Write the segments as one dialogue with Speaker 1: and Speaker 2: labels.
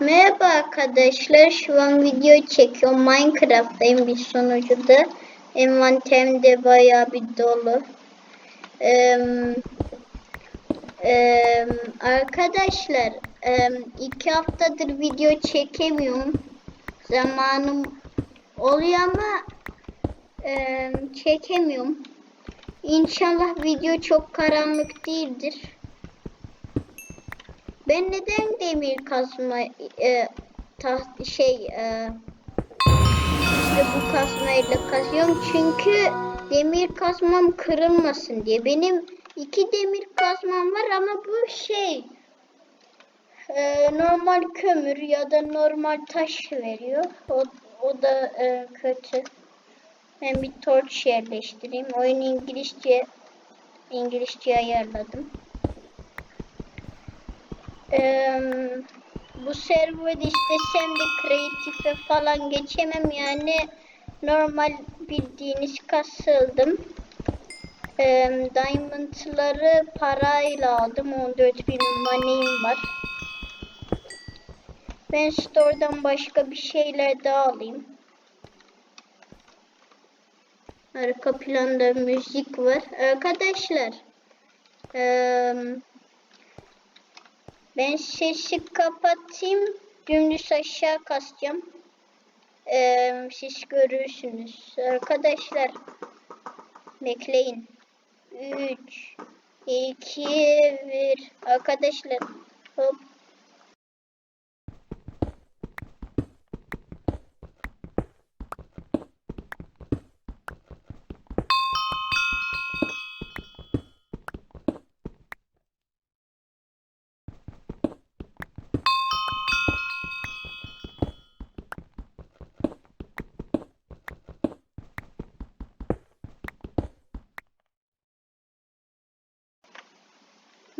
Speaker 1: Merhaba arkadaşlar. Şu an video çekiyorum. Minecraft'tayım bir sonucuda. Envanterim de bayağı bir dolu. Ee, e, arkadaşlar e, iki haftadır video çekemiyorum. Zamanım oluyor ama e, çekemiyorum. İnşallah video çok karanlık değildir. Ben neden demir kazma e, taht şey e, işte bu kazmayla kazıyorum çünkü demir kazmam kırılmasın diye. Benim iki demir kazmam var ama bu şey e, normal kömür ya da normal taş veriyor. O, o da e, kötü. Ben bir torç yerleştireyim. Oyunu İngilizce İngilizce ayarladım. Bu server istesem de kreatife falan geçemem yani normal bildiğiniz kasıldım. Eee diamondları parayla aldım 14 bin money'im var. Ben store'dan başka bir şeyler daha alayım. Arka planda müzik var. Arkadaşlar eee ben sesi kapatayım. Dümdüz aşağı kasacağım. Ee, siz görürsünüz. Arkadaşlar bekleyin. 3 2 1 Arkadaşlar hop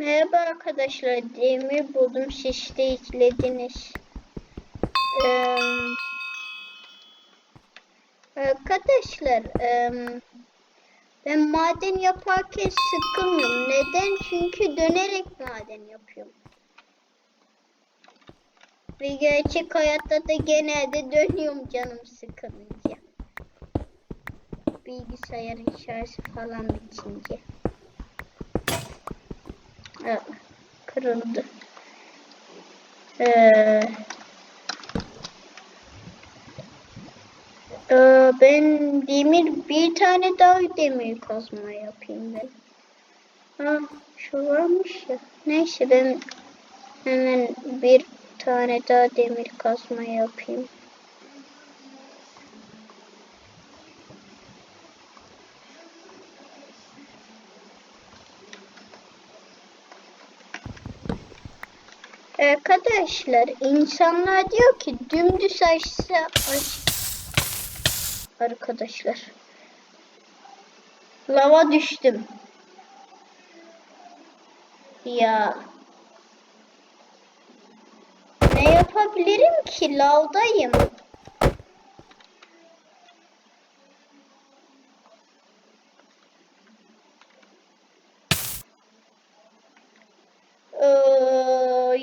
Speaker 1: Merhaba arkadaşlar. Demir buldum. Siz de izlediniz. Ee, arkadaşlar em, ben maden yaparken sıkılmıyorum. Neden? Çünkü dönerek maden yapıyorum. Ve gerçek hayatta da genelde dönüyorum canım sıkılınca. Bilgisayarın şarjı falan bitince. Kırıldı. Ee, ee, ben demir bir tane daha demir kazma yapayım ben. Ha, şu varmış ya. Neyse ben hemen bir tane daha demir kazma yapayım. Arkadaşlar insanlar diyor ki dümdüz aşağı aş... Arkadaşlar lava düştüm. Ya ne yapabilirim ki lavdayım.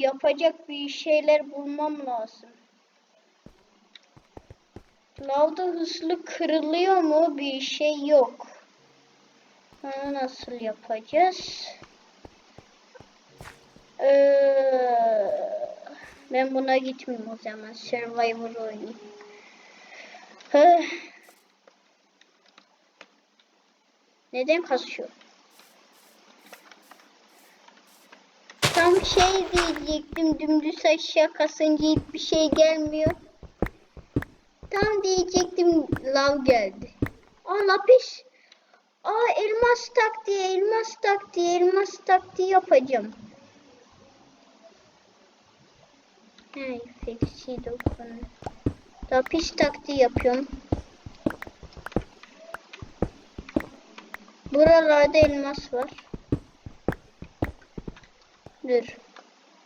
Speaker 1: Yapacak bir şeyler bulmam lazım. Lavda hızlı kırılıyor mu? Bir şey yok. Onu nasıl yapacağız? Ee, ben buna gitmeyeyim o zaman. Survivor oynayayım. Neden kasıyor? Şey diyecektim dümdüz aşağı kasınca hiçbir şey gelmiyor. Tam diyecektim lav geldi. Aa lapis. Aa elmas taktiği, elmas taktiği, elmas taktiği yapacağım. Hey, fiksi dokun. Lapis taktiği yapıyorum. Buralarda elmas var. Dur.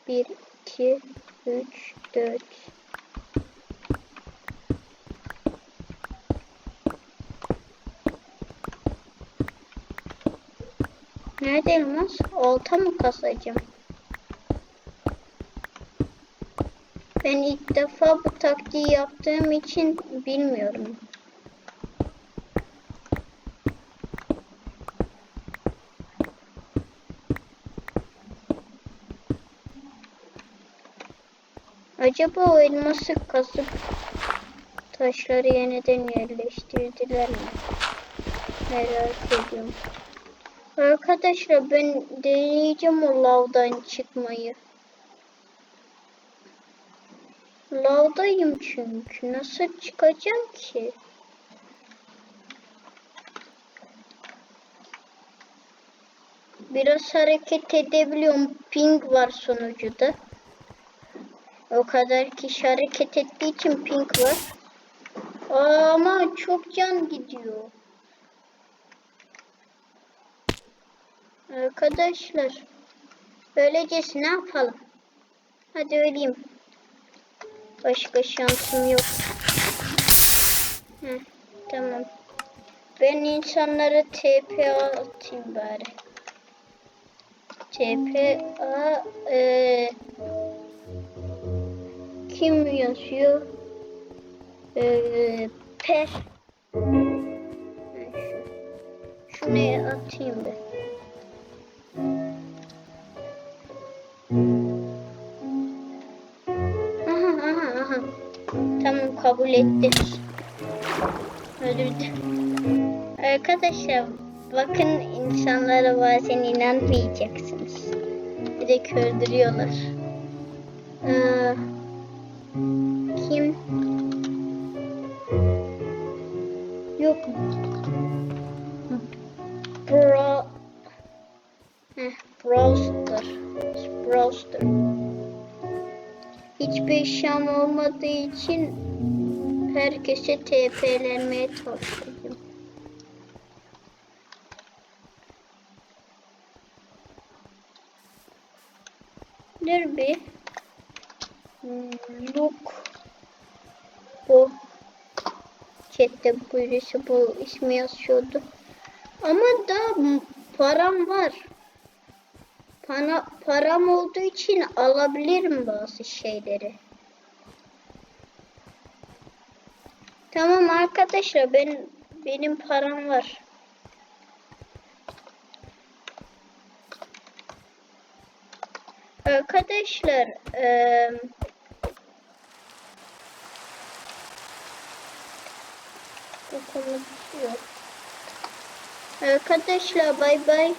Speaker 1: 1, 2, 3, 4. Nerede elmas? Olta mı kasacağım? Ben ilk defa bu taktiği yaptığım için bilmiyorum. Acaba o elması kasıp taşları yeniden yerleştirdiler mi? Merak ediyorum. Arkadaşlar ben deneyeceğim o lavdan çıkmayı. Lavdayım çünkü. Nasıl çıkacağım ki? Biraz hareket edebiliyorum. Ping var sonucuda. O kadar kişi hareket ettiği için ping var. Ama çok can gidiyor. Arkadaşlar. Böylecesi ne yapalım? Hadi öleyim. Başka şansım yok. Heh, tamam. Ben insanlara TP atayım bari. TP a e, kim yazıyor? E, per. Heh, şu. Şunu atayım ben. Aha aha aha. Tamam kabul etti. Öldürdü. Arkadaşlar bakın insanlara bazen inanmayacaksınız. Direkt öldürüyorlar. Ee, kim? Yok. Bro. Heh, Browster. Browster. Hiçbir eşyam olmadığı için herkese TP'lenmeye çalışıyorum. Dur bir. Look. Bu. Chat'te birisi bu ismi yazıyordu. Ama da param var. Para, param olduğu için alabilirim bazı şeyleri. Tamam arkadaşlar ben benim param var. Arkadaşlar eee bu konu yok. Arkadaşlar bay bay.